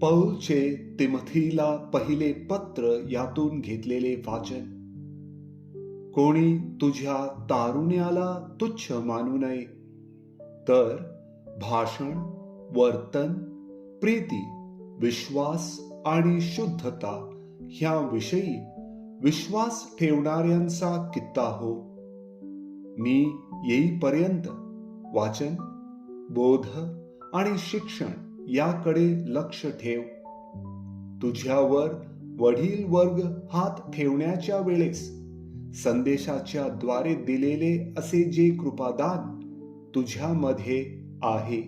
पौलचे तिमथीला पहिले पत्र यातून घेतलेले वाचन. कोणी तुझ्या तारुण्याला तुच्छ मानू नये. तर भाषण वर्तन प्रीती विश्वास आणि शुद्धता ह्या विषयी विश्वास ठेवणाऱ्यांचा कित्ता हो. मी येईपर्यंत वाचन बोध आणि शिक्षण याकडे लक्ष ठेव. तुझ्यावर वडील वर्ग हात ठेवण्याच्या वेळेस संदेशाच्या द्वारे दिलेले असे जे कृपादान तुझ्यामध्ये आहे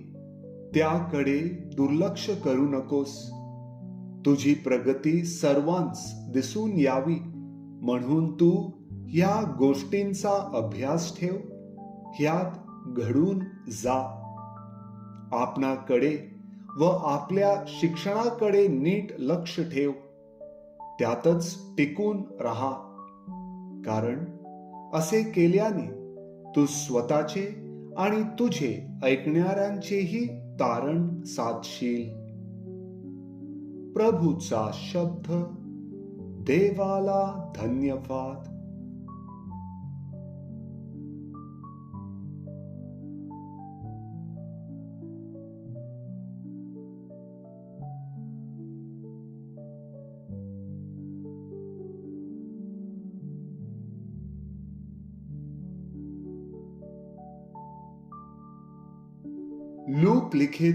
त्याकडे दुर्लक्ष करू नकोस. तुझी प्रगती सर्वांस दिसून यावी म्हणून तू या गोष्टींचा अभ्यास ठेव ह्यात घडून जा. आपणाकडे व आपल्या शिक्षणाकडे नीट लक्ष ठेव. त्यातच टिकून राहा. कारण असे केल्याने तू स्वतःचे आणि तुझे ऐकणाऱ्यांचेही तारण साधशील. प्रभूचा शब्द देवाला धन्यवाद. लूक लिखित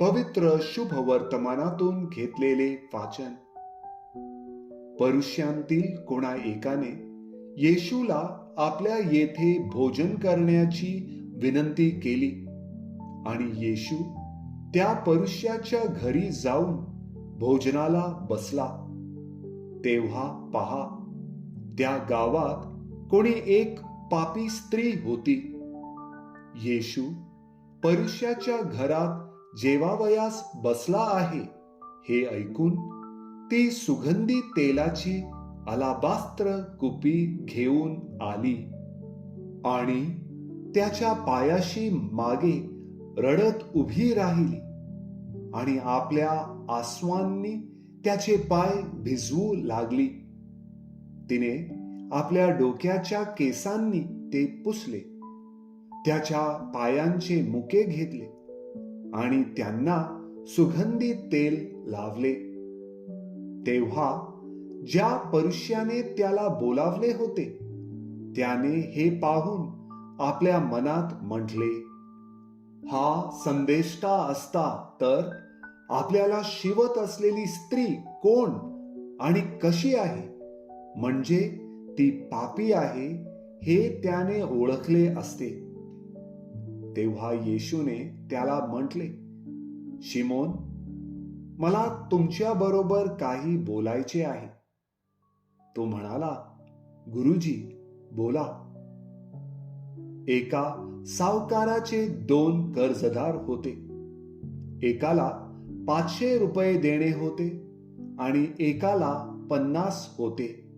पवित्र शुभ वर्तमानातून घेतलेले वाचन. परुष्यांतील कोणा एकाने येशूला आपल्या येथे भोजन करण्याची विनंती केली आणि येशू त्या परुष्याच्या घरी जाऊन भोजनाला बसला. तेव्हा पहा त्या गावात कोणी एक पापी स्त्री होती. येशू परुष्याच्या घरात जेवावयास बसला आहे हे ऐकून ती सुगंधी तेलाची अलाबास्त्र कुपी घेऊन आली आणि त्याच्या पायाशी मागे रडत उभी राहिली आणि आपल्या आसवांनी त्याचे पाय भिजवू लागली. तिने आपल्या डोक्याच्या केसांनी ते पुसले. त्याच्या पायांचे मुके घेतले आणि त्यांना सुगंधी तेल लावले. तेव्हा ज्या परुष्याने त्याला बोलावले होते त्याने हे पाहून आपल्या मनात म्हटले हा संदेष्टा असता तर आपल्याला शिवत असलेली स्त्री कोण आणि कशी आहे? म्हणजे ती पापी आहे हे त्याने ओळखले असते. तेव्हा येशूने त्याला म्हटले शिमोन मला तुमच्या बरोबर काही बोलायचे आहे. तो म्हणाला गुरुजी बोला. एका सावकाराचे दोन कर्जदार होते. एकाला पाचशे रुपये देणे होते आणि एकाला पन्नास होते.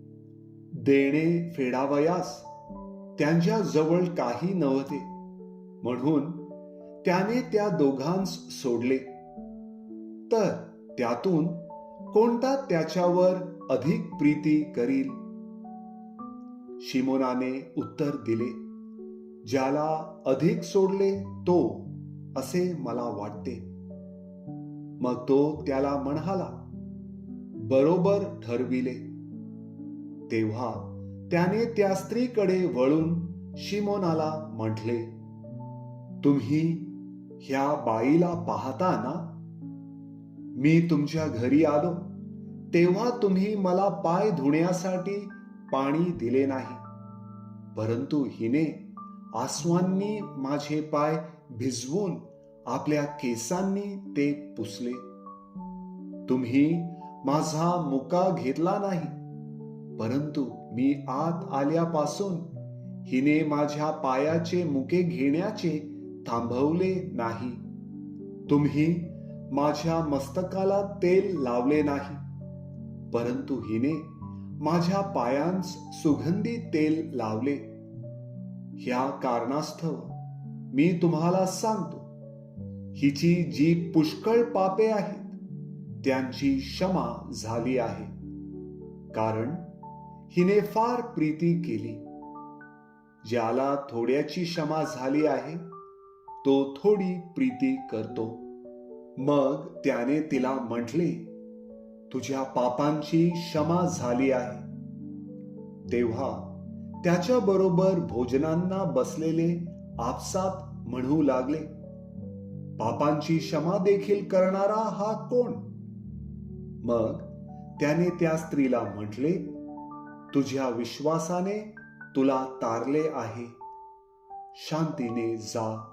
देणे फेडावयास त्यांच्या जवळ काही नव्हते. म्हणून त्याने त्या दोघांस सोडले. तर त्यातून कोणता त्याच्यावर अधिक प्रीती करील? शिमोनाने उत्तर दिले ज्याला अधिक सोडले तो असे मला वाटते. मग तो त्याला म्हणाला बरोबर ठरविले. तेव्हा त्याने त्या स्त्रीकडे वळून शिमोनाला म्हटले तुम्ही ह्या बाईला पाहता ना? मी तुमच्या घरी आलो तेव्हा तुम्ही मला पाय धुण्यासाठी पाणी दिले नाही. परंतु हिने आसवांनी माझे पाय भिजवून आपल्या केसांनी ते पुसले. तुम्ही माझा मुका घेतला नाही. परंतु मी आत आल्यापासून हिने माझ्या पायाचे मुके घेण्याचे थांबवले नाही. तुम्ही माझ्या मस्तकाला तेल लावले नाही. परंतु हिने माझ्या पायांस सुगंधी तेल लावले. ह्या कारणास्तव मी तुम्हाला सांगतो हिची जी पुष्कळ पापे आहेत त्यांची क्षमा झाली आहे. कारण हिने फार प्रीती केली. ज्याला थोड्याची क्षमा झाली आहे तो थोडी प्रीती करतो. मग त्याने तिला म्हटले तुझ्या पापांची क्षमा झाली आहे. तेव्हा त्याच्या बरोबर भोजनांना बसलेले आपसात म्हणू लागले पापांची क्षमा देखील करणारा हा कोण? मग त्याने त्या स्त्रीला म्हटले तुझ्या विश्वासाने तुला तारले आहे. शांतीने जा.